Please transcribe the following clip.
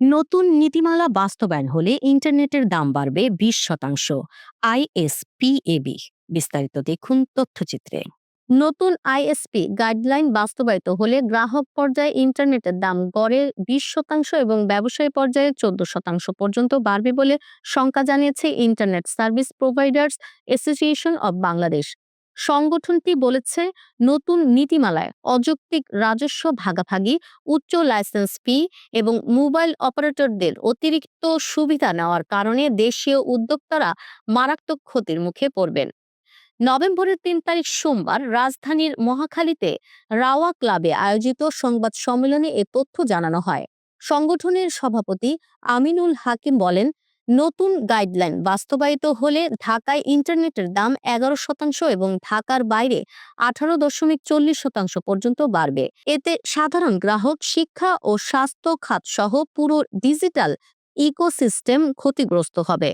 নতুন নীতিমালা বাস্তবায়ন হলে ইন্টারনেটের দাম বাড়বে বিশ শতাংশ। আইএসপিএবি বিস্তারিত দেখুন তথ্যচিত্রে। নতুন আইএসপি গাইডলাইন বাস্তবায়িত হলে গ্রাহক পর্যায়ে ইন্টারনেটের দাম গড়ে বিশ শতাংশ এবং ব্যবসায়ী পর্যায়ে চোদ্দ শতাংশ পর্যন্ত বাড়বে বলে শঙ্কা জানিয়েছে internet service providers association of Bangladesh. সংগঠনটি বলেছে, নতুন নীতিমালায় অযৌক্তিক রাজস্ব ভাগাভাগি, উচ্চ লাইসেন্স ফি এবং মোবাইল অপারেটরদের অতিরিক্ত সুবিধা নেওয়ার কারণে দেশীয় উদ্যোক্তারা মারাত্মক ক্ষতির মুখে পড়বেন। নভেম্বরের তিন তারিখ সোমবার রাজধানীর মহাখালীতে রাওয়া ক্লাবে আয়োজিত সংবাদ সম্মেলনে এ তথ্য জানানো হয়। সংগঠনের সভাপতি আমিনুল হাকিম বলেন নতুন গাইডলাইন বাস্তবায়িত হলে ঢাকায় ইন্টারনেটের দাম এগারো শতাংশ এবং ঢাকার বাইরে আঠারো দশমিক চল্লিশ শতাংশ পর্যন্ত বাড়বে। এতে সাধারণ গ্রাহক, শিক্ষা ও স্বাস্থ্য খাত সহ পুরো ডিজিটাল ইকোসিস্টেম ক্ষতিগ্রস্ত হবে।